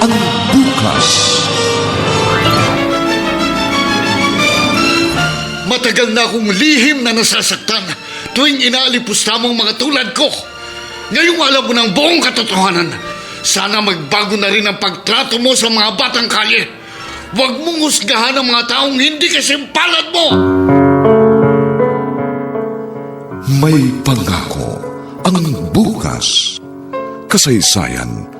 ang bukas. Matagal na akong lihim na nasasaktan tuwing inaalipusta mong mga tulad ko. Ngayong alam mo ng buong katotohanan, sana magbago na rin ang pagtrato mo sa mga batang kalye. Huwag mong husgahan ang mga taong hindi kasimpalad mo! May pangako ang bukas. Kasaysayan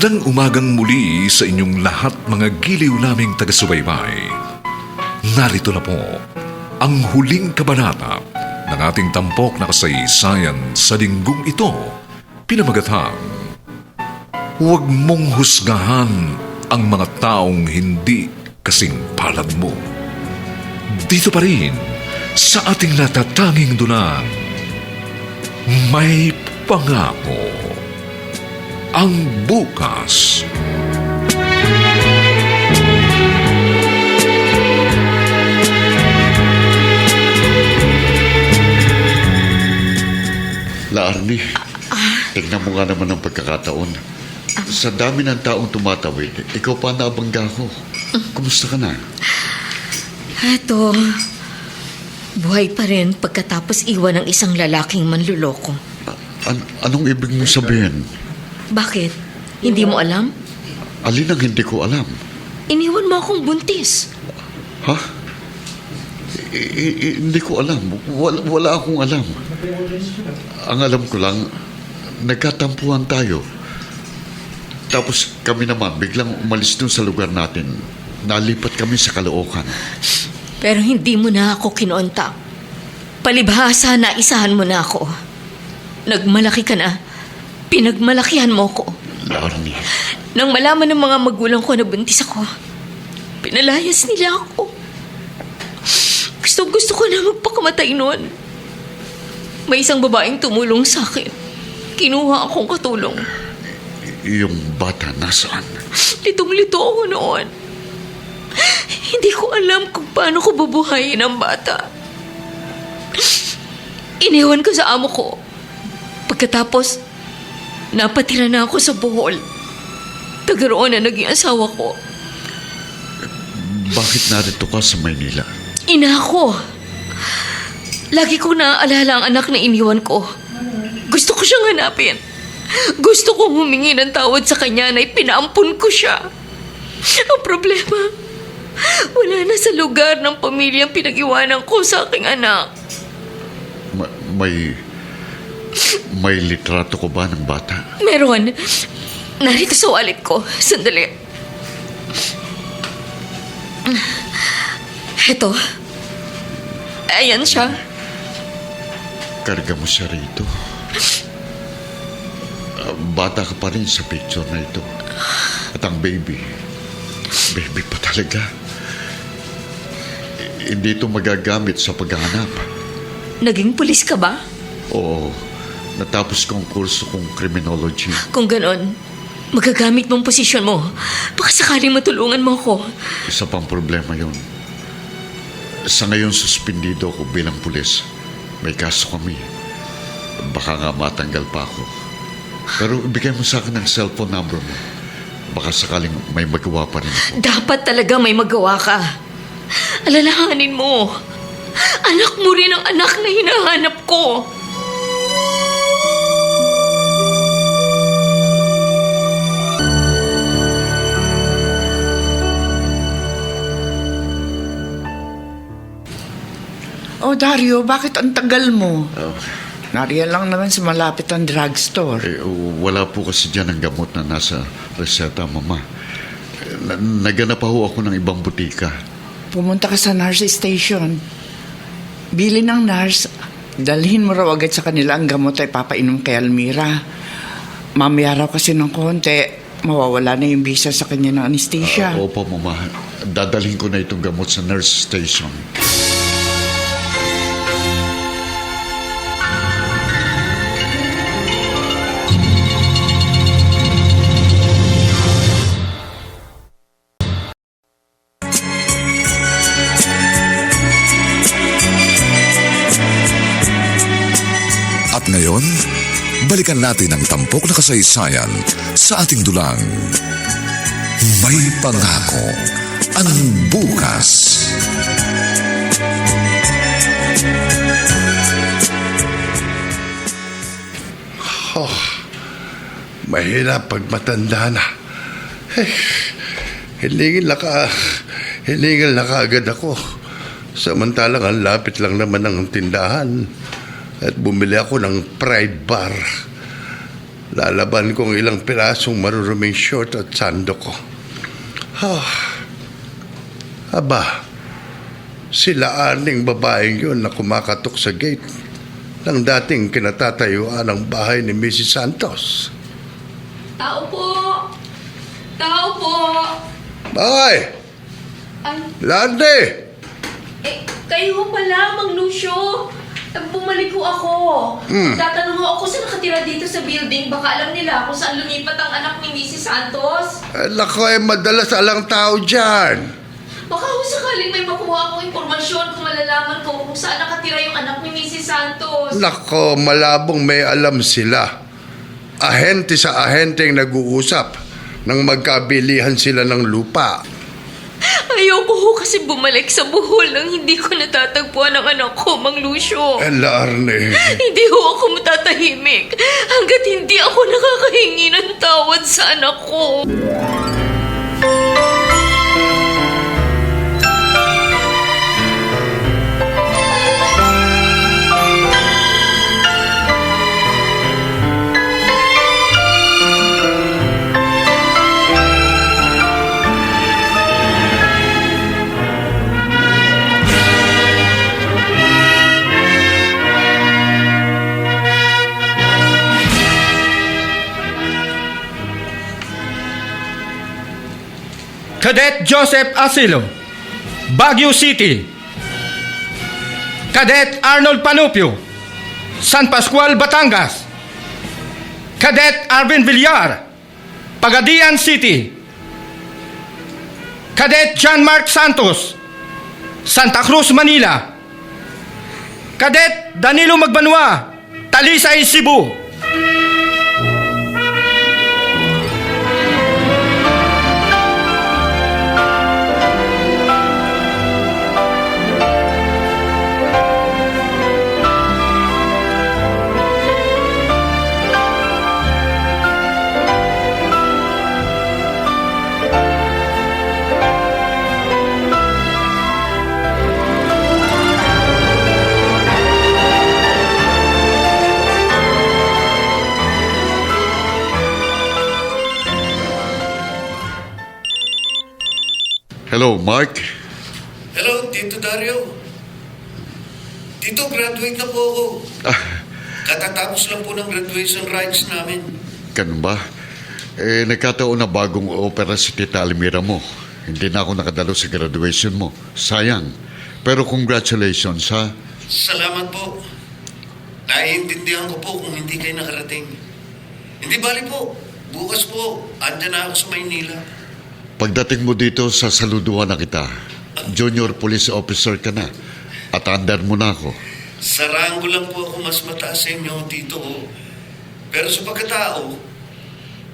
Magandang umagang muli sa inyong lahat mga giliw naming taga-subaybay. Narito na po ang huling kabanata ng ating tampok na kasaysayan sa linggong ito, pinamagathang Huwag mong husgahan ang mga taong hindi kasing palad mo. Dito pa rin sa ating natatanging dunang, may pangako ang bukas. La Arnie, tignan mo nga naman ang pagkakataon. Sa dami ng taong tumatawid, ikaw pa nabangga ko. Kumusta ka na? Eto, buhay pa rin pagkatapos iwan ng isang lalaking manluloko. An- anong ibig mong sabihin? Bakit? Hindi mo alam? Alin ang hindi ko alam? Iniwan mo akong buntis. Ha? I- i- i- hindi ko alam. Wala, wala akong alam. Ang alam ko lang, nagkatampuhan tayo. Tapos kami naman, biglang umalis dun sa lugar natin. Nalipat kami sa Caloocan. Pero hindi mo na ako kinontak. Palibhasa na isahan mo na ako. Nagmalaki ka na. Pinagmalakihan mo ko. Larnie, Nang malaman ng mga magulang ko na buntis ako, pinalayas nila ako. Gusto gusto ko na magpakamatay noon. May isang babaeng tumulong sa akin. Kinuha akong katulong. yung bata nasaan? Litong-lito ako noon. Hindi ko alam kung paano ko bubuhayin ang bata. Iniwan ko sa amo ko. Pagkatapos, napatira na ako sa Bohol. Tagaroon na naging asawa ko. Bakit narito ka sa Maynila? Ina ko. Lagi ko naaalala ang anak na iniwan ko. Gusto ko siyang hanapin. Gusto kong humingi ng tawad sa kanya na ipinaampun ko siya. Ang problema, wala na sa lugar ng pamilyang pinag-iwanan ko sa aking anak. Ma- may... May litrato ko ba ng bata? Meron. Narito sa wallet ko. Sandali. Heto. Ayan siya. Karga mo siya rito. Ah, bata ka pa rin sa picture na ito. At ang baby, baby pa talaga. Hindi ito magagamit sa paghahanap. Naging pulis ka ba? Oo, natapos ko ang kurso kong criminology. Kung ganon, magagamit mong posisyon mo. Baka sakaling matulungan mo ako. Isa pang problema yun. Sa ngayon, suspindido ako bilang pulis. May kaso kami. Baka nga matanggal pa ako. Pero ibigay mo sa akin ang cellphone number mo. Baka sakaling may magawa pa rin ako. Dapat talaga may magawa ka. Alalahanin mo. Anak mo rin ang anak na hinahanap ko. Oh, Dario, bakit ang tagal mo? Oh, Nariyan lang naman sa malapit ang drugstore. eh, wala po kasi dyan ang gamot na nasa reseta, mama. Na, naganap pa ho ako ng ibang butika. Pumunta ka sa nurse station. Bili ng nurse, dalhin mo raw agad sa kanila ang gamot ay papainom kay Almira. Mamaya raw kasi ng konti, mawawala na yung visa sa kanya ng anesthesia. Ah, opo, mama. Dadalhin ko na itong gamot sa nurse station. Balikan natin ang tampok na kasaysayan sa ating dulang. May pangako ang bukas. Mahirap pag matanda na. Eh, hilingin na ka, hilingin na kaagad ako. Samantalang ang lapit lang naman ng tindahan. At bumili ako ng Pride Bar. Lalaban kong ilang pirasong maruruming short at sando ko. Ah, aba, sila aning babaeng yun na kumakatok sa gate ng dating kinatatayuan ng bahay ni Mrs. Santos. Tao po! Tao po! Ay! Ay, Lande! eh, kayo pala, Mang Lucio. Bumalik ko ako. Tatanong ho ako sa nakatira dito sa building. Baka alam nila kung saan lumipat ang anak ni Mrs. Santos. Lako eh, madalas alang tao dyan. Baka ho sakaling may makuha akong impormasyon kung malalaman ko kung saan nakatira yung anak ni Mrs. Santos. Nako, malabong may alam sila. Ahente sa ahenteng nag-uusap nang magkabilihan sila ng lupa. Ayoko ho kasi bumalik sa buhol nang hindi ko natatagpuan ang anak ko, Mang Lucio. Ella Arne, Hindi ho ako matatahimik hanggat hindi ako nakakahingi ng tawad sa anak ko. Cadet Joseph Asilo, Baguio City. Cadet Arnold Panupio, San Pascual, Batangas. Cadet Arvin Villar, Pagadian City. Cadet John Mark Santos, Santa Cruz, Manila. Cadet Danilo Magbanwa, Talisay, Cebu. Mark. Hello, Tito Dario. Tito, graduate na po ako. Katatapos lang po ng graduation rites namin. Ganun ba? Eh, nagkataon na bagong opera si Tita Almira mo. Hindi na ako nakadalo sa graduation mo. Sayang. Pero congratulations, ha? Salamat po. Naiintindihan ko po kung hindi kayo nakarating. Hindi bali po. Bukas po, andyan na ako sa Maynila. Pagdating mo dito, sasaluduhan na kita. Junior police officer ka na. At under mo na ako. Sa rango lang po ako mas mataas sa inyo, Tito. Pero sa pagkatao,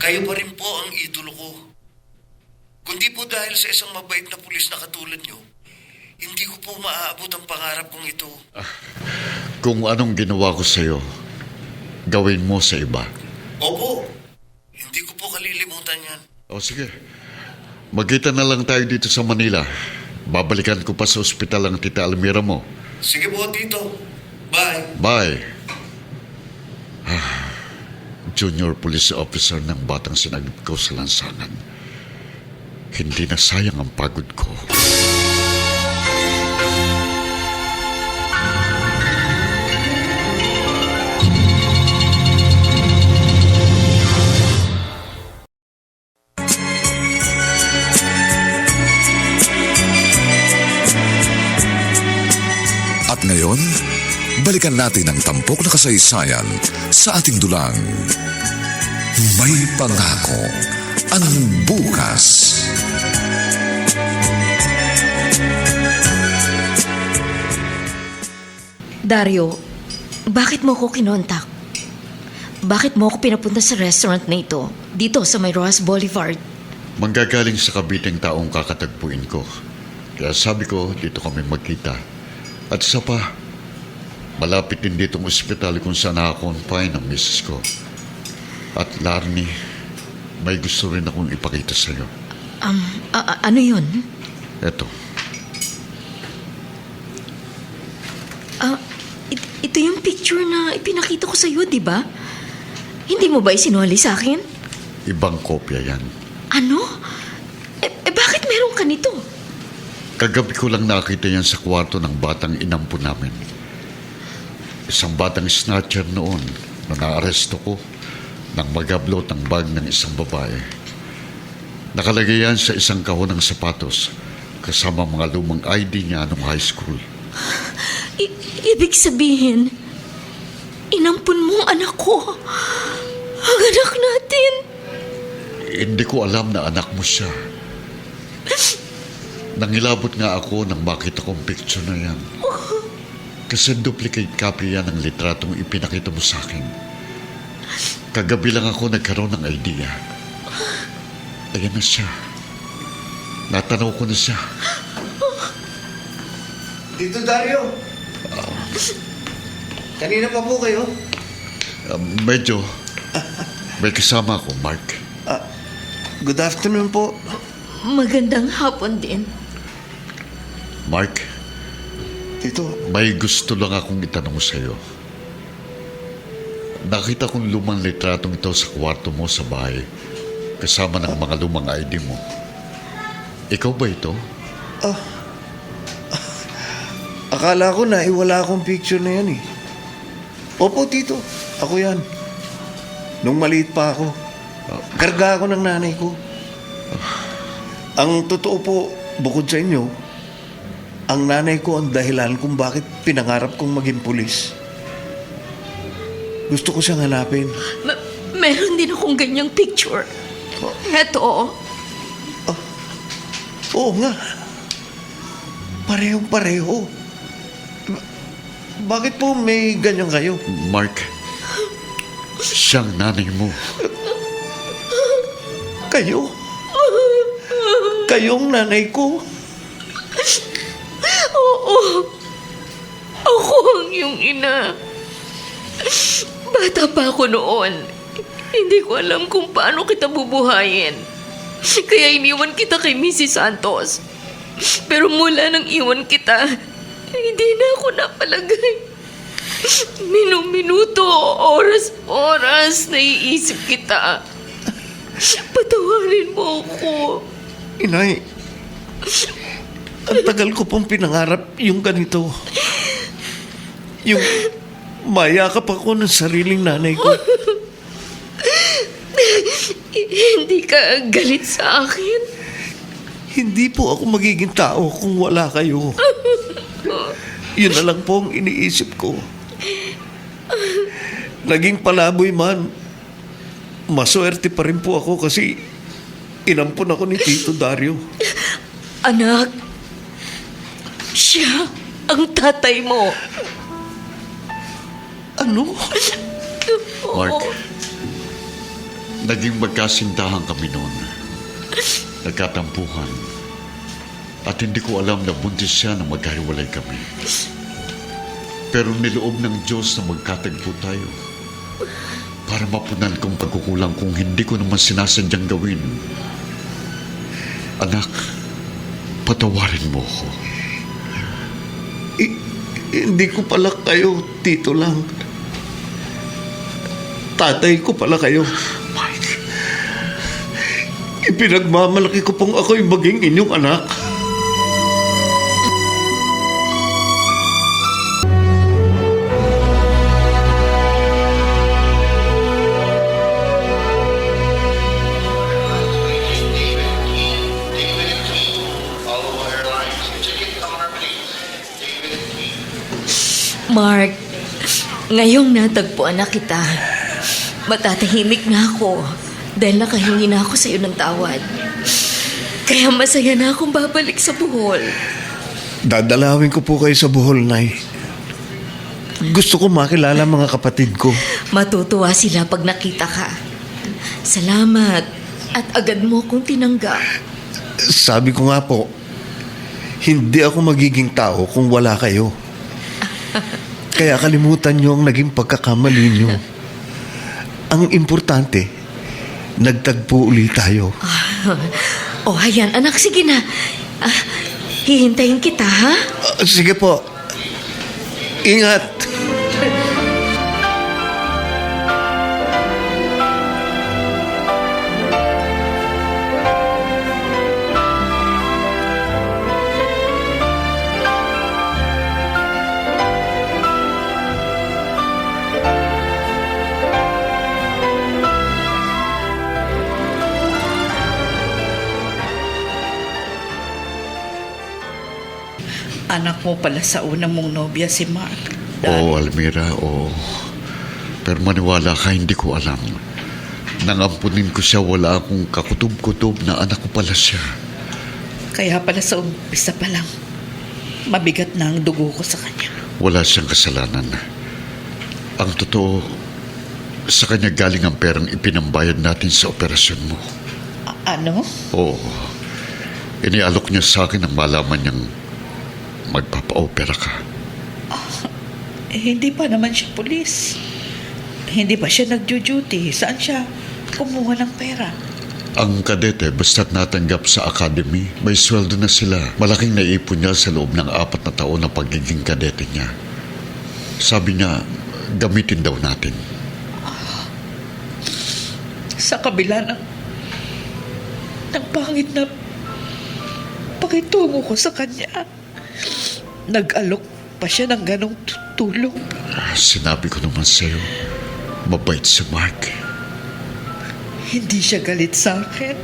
kayo pa rin po ang idolo ko. Kundi po dahil sa isang mabait na pulis na katulad nyo, hindi ko po maaabot ang pangarap kong ito. Kung anong ginawa ko sa'yo, gawin mo sa iba. Opo, hindi ko po kalilimutan yan. O sige, magkita na lang tayo dito sa Manila. Babalikan ko pa sa ospital ang tita Almira mo. Sige po, Tito. Bye. Bye. Ah, Junior police officer ng batang sinagip ko sa lansangan. Hindi na sayang ang pagod ko. Balikan natin ang tampok na kasaysayan sa ating dulang. May pangako ang bukas. Dario, bakit mo ko kinontak? Bakit mo ako pinapunta sa restaurant na ito, dito sa may Rojas Boulevard? Manggagaling sa kabiting taong kakatagpuin ko. Kaya sabi ko, dito kami magkita. At isa pa, malapit din dito ang ospital kung saan nakakonfine ang misis ko. At Larnie, may gusto rin akong ipakita sa'yo. Um, a- a- ano yun? Eto, Ah, it- ito yung picture na ipinakita ko sa'yo, di ba? Hindi mo ba isinuli sa akin? ibang kopya yan. Ano? Eh, eh bakit meron ka nito? Kagabi ko lang nakita yan sa kwarto ng batang inampo namin. Isang batang snatcher noon na naaresto ko nang magablot ang bag ng isang babae. Nakalagay yan sa isang kahon ng sapatos kasama mga lumang ID niya nung high school. I- ibig sabihin, inampun mo ang anak ko. Ang anak natin. Hindi ko alam na anak mo siya. Nangilabot nga ako nang makita kong picture na yan. Kasi duplicate copy yan ng litratong ipinakita mo sa akin. Kagabi lang ako nagkaroon ng idea. Ayan na siya. Natanaw ko na siya. Tito Dario. Kanina pa po kayo? Ah, medyo. May kasama ako, Mark. Good afternoon po. Magandang hapon din. Mark, Tito, may gusto lang akong itanong sa'yo. Nakita kong lumang litratong ito sa kwarto mo sa bahay kasama ng mga lumang ID mo. Ikaw ba ito? Akala ko na iwala akong picture na yan eh. Opo, tito. Ako yan. Nung maliit pa ako. Karga ako ng nanay ko. Ang totoo po, bukod sa inyo, ang nanay ko ang dahilan kung bakit pinangarap kong maging pulis. Gusto ko siyang hanapin. Ma- meron din akong ganyang picture. Heto. Oo nga. Parehong pareho. Ba- Bakit po may ganyan kayo? Mark, siyang nanay mo. Kayo? Kayong nanay ko? Oo. Ako ang iyong ina. Bata pa ako noon. Hindi ko alam kung paano kita bubuhayin. Kaya iniwan kita kay Mrs. Santos. Pero mula nang iwan kita, hindi na ako napalagay. Minuminuto, oras-oras, naiisip kita. Patawarin mo ako. Inay, Ang tagal ko pong pinangarap yung ganito. Yung mayakap ako ng sariling nanay ko. Hindi ka galit sa akin. Hindi po ako magiging tao kung wala kayo. Yun na lang po ang iniisip ko. Naging palaboy man, maswerte pa rin po ako kasi inampun ako ni Tito Dario. Anak, siya ang tatay mo. Ano? Mark, naging magkasintahan kami noon. Nagkatampuhan. At hindi ko alam na buntis siya na magkahiwalay kami. Pero niloob ng Diyos na magkatagpo tayo. Para mapunan kong pagkukulang kung hindi ko naman sinasadyang gawin. Anak, patawarin mo ako. I- hindi ko pala kayo, Tito lang. Tatay ko pala kayo. Mike, Ipinagmamalaki ko pong ako'y maging inyong anak. Mark, ngayong natagpuan na kita, matatahimik na ako dahil nakahingi na ako sa iyo ng tawad. Kaya masaya na akong babalik sa buhol. Dadalawin ko po kayo sa Bohol, Nay. Gusto ko makilala mga kapatid ko. Matutuwa sila pag nakita ka. Salamat at agad mo akong tinanggap. Sabi ko nga po, hindi ako magiging tao kung wala kayo. Kaya kalimutan niyo ang naging pagkakamali niyo. Ang importante, nagtagpo uli tayo. oh, ayan, anak, sige na. Ah, hihintayin kita, ha? Ah, sige po. Ingat. Anak mo pala sa unang mong nobya si Mark. Oo, Almira, oo. Pero maniwala ka, hindi ko alam. Nang ampunin ko siya, wala akong kakutob-kutob na anak ko pala siya. Kaya pala sa umpisa pa lang, mabigat na ang dugo ko sa kanya. Wala siyang kasalanan. Ang totoo, sa kanya galing ang perang ipinambayad natin sa operasyon mo. A- ano? Oo. Inialok niya sa akin ang malaman niyang magpapa-opera ka. Eh, hindi pa naman siya pulis. Hindi ba siya nagjo-duty? Saan siya kumuha ng pera? Ang kadete, basta't natanggap sa academy, may sweldo na sila. Malaking naipon niya sa loob ng apat na taon ng pagiging kadete niya. Sabi niya, gamitin daw natin. Sa kabila ng ng pangit na pakitungo ko sa kanya. Nag-alok pa siya ng ganong tu- tulong. Sinabi ko naman sa'yo, mabait si Mark. Hindi siya galit sa akin.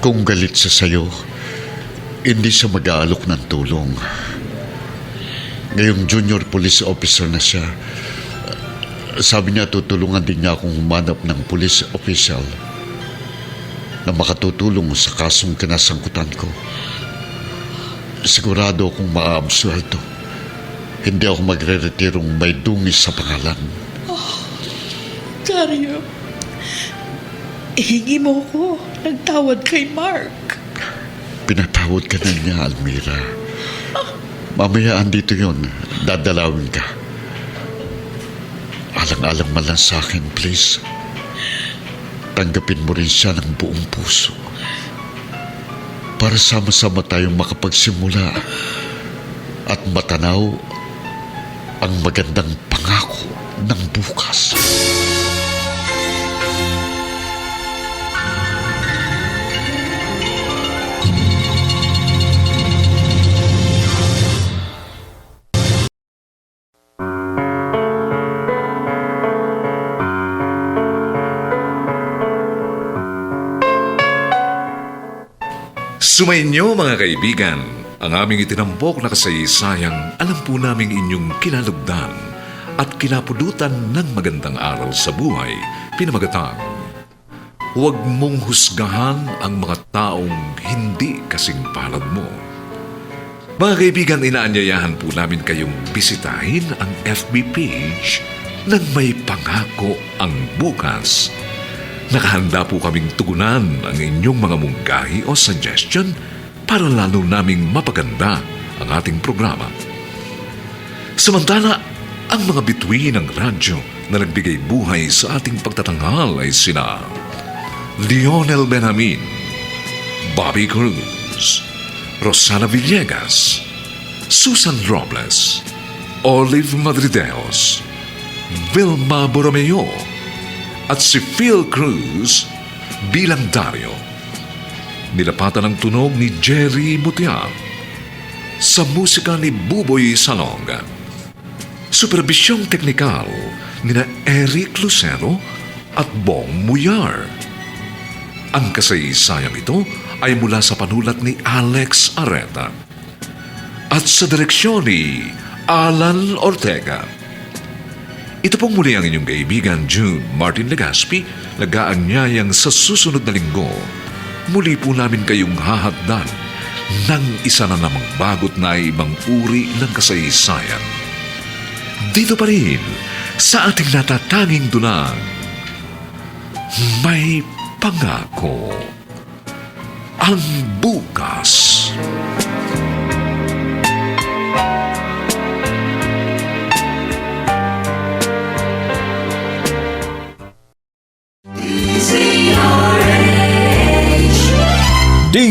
Kung galit siya sa'yo, hindi siya mag-aalok ng tulong. Ngayong junior police officer na siya, sabi niya tutulungan din niya akong humanap ng police official na makatutulong sa kasong kinasangkutan ko. Sigurado akong maaabsuelto. Hindi ako magre-retirong may dungis sa pangalan. Dario, ihingi mo ko ng tawad kay Mark. Pinatawad ka na niya, Almira. Mamaya andito yon, dadalawin ka. Alang-alang man lang sa akin, please. Tanggapin mo rin siya ng buong puso. Para sama-sama tayong makapagsimula at matanaw ang magandang pangako ng bukas. Sumainyo mga kaibigan, ang aming itinampok na kasaysayang alam po naming inyong kinalugdan at kinapudutan ng magandang aral sa buhay, pinamagatang. Huwag mong husgahan ang mga taong hindi kasing palad mo. Mga kaibigan, inaanyayahan po namin kayong bisitahin ang FB page ng may pangako ang bukas. Nakahanda po kaming tugunan ang inyong mga mungkahi o suggestion para lalo naming mapaganda ang ating programa. Samantala, ang mga bituin ng radyo na nagbigay buhay sa ating pagtatanghal ay sina Lionel Benjamin, Bobby Cruz, Rosana Villegas, Susan Robles, Olive Madrideos, Vilma Borromeo, at si Phil Cruz bilang Dario. Nilapatan ang tunog ni Jerry Mutiang sa musika ni Buboy Salonga. Superbisyong teknikal ni na Eric Lucero at Bong Muyar. Ang kasaysayang ito ay mula sa panulat ni Alex Areta at sa direksyon ni Alan Ortega. Ito pong muli ang inyong kaibigan June Martin Legaspi, nag-aanyayang sa susunod na linggo. Muli po namin kayong hahatdan ng isa na namang bagot na ibang uri ng kasaysayan. Dito pa rin sa ating natatanging dunang, may pangako ang bukas.